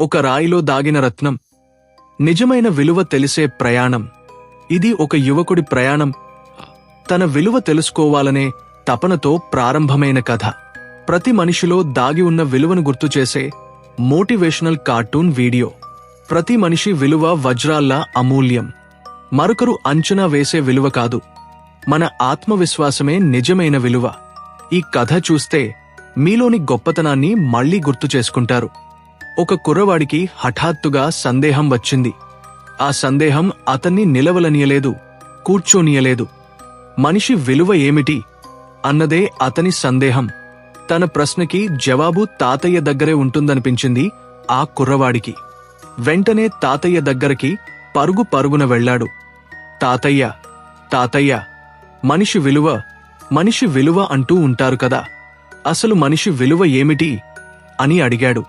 ఒక రాయిలో దాగిన రత్నం. నిజమైన విలువ తెలిసే ప్రయాణం. ఇది ఒక యువకుడి ప్రయాణం. తన విలువ తెలుసుకోవాలనే తపనతో ప్రారంభమైన కథ. ప్రతి మనిషిలో దాగి ఉన్న విలువను గుర్తుచేసే మోటివేషనల్ కార్టూన్ వీడియో. ప్రతి మనిషి విలువ వజ్రాల్లా అమూల్యం. మరొకరు అంచనా వేసే విలువ కాదు. మన ఆత్మవిశ్వాసమే నిజమైన విలువ. ఈ కథ చూస్తే మీలోని గొప్పతనాన్ని మళ్ళీ గుర్తు చేసుకుంటారు. ఒక కుర్రవాడికి హఠాత్తుగా సందేహం వచ్చింది. ఆ సందేహం అతన్ని నిలవలనీయలేదు కూర్చోనీయలేదు. మనిషి విలువ ఏమిటి? అన్నదే అతని సందేహం. తన ప్రశ్నకి జవాబు తాతయ్య దగ్గరే ఉంటుందనిపించింది ఆ కుర్రవాడికి. వెంటనే తాతయ్య దగ్గరికి పరుగు పరుగున వెళ్ళాడు. తాతయ్య తాతయ్య మనిషి విలువ మనిషి విలువ అంటూ ఉంటారు కదా. అసలు మనిషి విలువ ఏమిటి? అని అడిగాడు.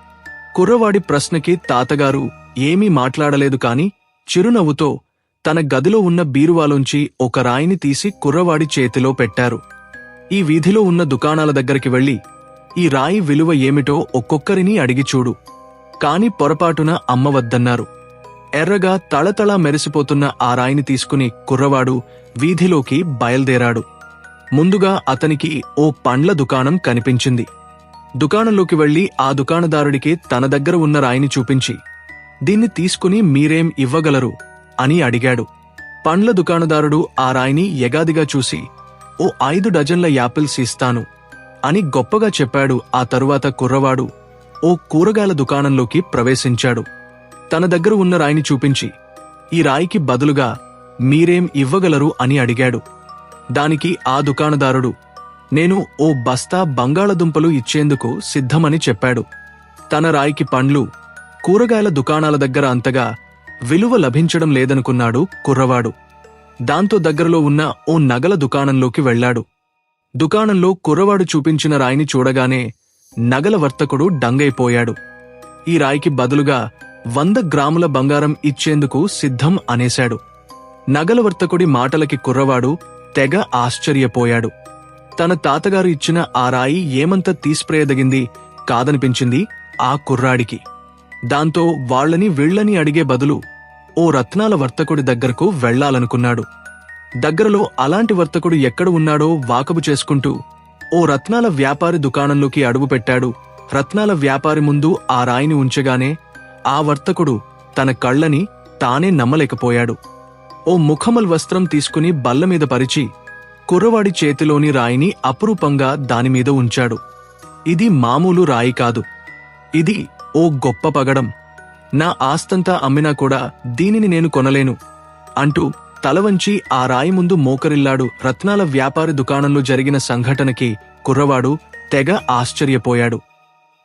కుర్రవాడి ప్రశ్నకి తాతగారు ఏమీ మాట్లాడలేదు కాని చిరునవ్వుతో తన గదిలో ఉన్న బీరువాలోంచి ఒక రాయిని తీసి కుర్రవాడి చేతిలో పెట్టారు. ఈ వీధిలో ఉన్న దుకాణాల దగ్గరికి వెళ్ళి ఈ రాయి విలువ ఏమిటో ఒక్కొక్కరిని అడిగి చూడు. కాని పొరపాటున అమ్మవద్దన్నారు ఎర్రగా తళతళ మెరిసిపోతున్న ఆ రాయిని తీసుకుని కుర్రవాడు వీధిలోకి బయల్దేరాడు. ముందుగా అతనికి ఓ పండ్ల దుకాణం కనిపించింది. దుకాణంలోకి వెళ్ళి ఆ దుకాణదారుడికి తన దగ్గర ఉన్న రాయిని చూపించి దీన్ని తీసుకుని మీరేం ఇవ్వగలరు? అని అడిగాడు. పండ్ల దుకాణదారుడు ఆ రాయిని యగాదిగా చూసి ఓ ఐదు డజన్ల యాపిల్స్ ఇస్తాను అని గొప్పగా చెప్పాడు ఆ తరువాత కుర్రవాడు. ఓ కూరగాయల దుకాణంలోకి ప్రవేశించాడు. తన దగ్గర ఉన్న రాయిని చూపించి ఈ రాయికి బదులుగా మీరేం ఇవ్వగలరు? అని అడిగాడు. దానికి ఆ దుకాణదారుడు నేను ఓ బస్తా బంగాళదుంపలు ఇచ్చేందుకు సిద్ధమని చెప్పాడు. తన రాయికి పండ్లు కూరగాయల దుకాణాల దగ్గర అంతగా విలువ లభించడం లేదనుకున్నాడు కుర్రవాడు. దాంతో దగ్గరలో ఉన్న ఓ నగల దుకాణంలోకి వెళ్ళాడు. దుకాణంలో కుర్రవాడు చూపించిన రాయిని చూడగానే నగల వర్తకుడు డంగైపోయాడు. ఈ రాయికి బదులుగా వంద గ్రాముల బంగారం ఇచ్చేందుకు సిద్ధం అనేశాడు. నగల వర్తకుడి మాటలకి కుర్రవాడు తెగ ఆశ్చర్యపోయాడు. తన తాతగారు ఇచ్చిన ఆ రాయి ఏమంత తీసిప్రేయదగింది కాదనిపించింది ఆ కుర్రాడికి. దాంతో వాళ్ళని వీళ్ళని అడిగే బదులు ఓ రత్నాల వర్తకుడి దగ్గరకు వెళ్ళాలనుకున్నాడు దగ్గరలో అలాంటి వర్తకుడు ఎక్కడ ఉన్నాడో వాకబు చేసుకుంటూ ఓ రత్నాల వ్యాపారి దుకాణంలోకి అడుగుపెట్టాడు రత్నాల వ్యాపారి ముందు ఆ రాయిని ఉంచగానే ఆ వర్తకుడు తన కళ్ళని తానే నమ్మలేకపోయాడు. ఓ ముఖమల్ వస్త్రం తీసుకుని బల్లమీద పరిచి కుర్రవాడి చేతిలోని రాయిని అపురూపంగా దానిమీద ఉంచాడు. ఇది మామూలు రాయి కాదు. ఇది ఓ గొప్ప పగడం. నా ఆస్తంతా అమ్మినా కూడా దీనిని నేను కొనలేను. అంటూ తలవంచి ఆ రాయి ముందు మోకరిల్లాడు రత్నాల వ్యాపారి దుకాణంలో జరిగిన సంఘటనకి కుర్రవాడు తెగ ఆశ్చర్యపోయాడు.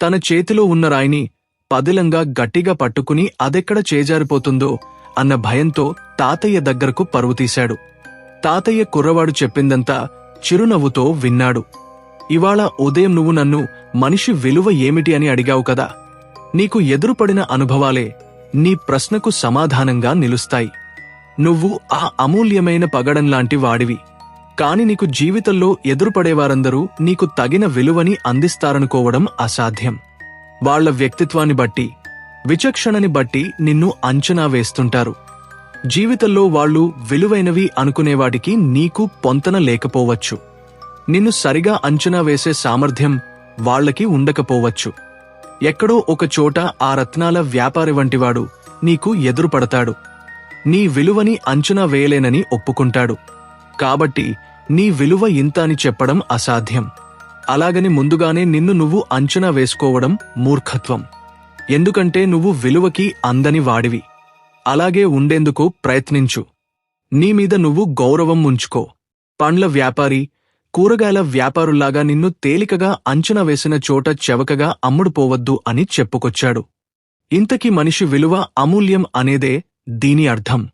తన చేతిలో ఉన్న రాయిని పదిలంగా గట్టిగా పట్టుకుని అదెక్కడ చేజారిపోతుందో అన్న భయంతో తాతయ్య దగ్గరకు పరువుతీశాడు తాతయ్య కుర్రవాడు చెప్పిందంతా చిరునవ్వుతో విన్నాడు. ఇవాళ ఉదయం నువ్వు నన్ను మనిషి విలువ ఏమిటి అని అడిగావు కదా? నీకు ఎదురుపడిన అనుభవాలే నీ ప్రశ్నకు సమాధానంగా నిలుస్తాయి. నువ్వు ఆ అమూల్యమైన పగడంలాంటి వాడివి. కాని నీకు జీవితంలో ఎదురుపడేవారందరూ నీకు తగిన విలువని అందిస్తారనుకోవడం అసాధ్యం. వాళ్ళ వ్యక్తిత్వాన్ని బట్టి విచక్షణని బట్టి నిన్ను అంచనా వేస్తుంటారు. జీవితంలో వాళ్ళు విలువైనవి అనుకునేవాటికి నీకు పొంతన లేకపోవచ్చు. నిన్ను సరిగా అంచనా వేసే సామర్థ్యం వాళ్ళకి ఉండకపోవచ్చు. ఎక్కడో ఒక చోట ఆ రత్నాల వ్యాపారి వంటివాడు నీకు ఎదురుపడతాడు. నీ విలువని అంచనా వేయలేనని ఒప్పుకుంటాడు. కాబట్టి నీ విలువ ఇంత అని చెప్పడం అసాధ్యం. అలాగని ముందుగానే నిన్ను నువ్వు అంచనా వేసుకోవడం మూర్ఖత్వం. ఎందుకంటే నువ్వు విలువకి అందని వాడివి. అలాగే ఉండేందుకు ప్రయత్నించు. నీ మీద నువ్వు గౌరవం ఉంచుకో. పండ్ల వ్యాపారి కూరగాయల వ్యాపారుల్లాగా నిన్ను తేలికగా అంచనా వేసిన చోట చెవకగా అమ్ముడుపోవద్దు అని చెప్పుకొచ్చాడు. ఇంతకీ మనిషి విలువ అమూల్యం అనేదే దీని అర్థం.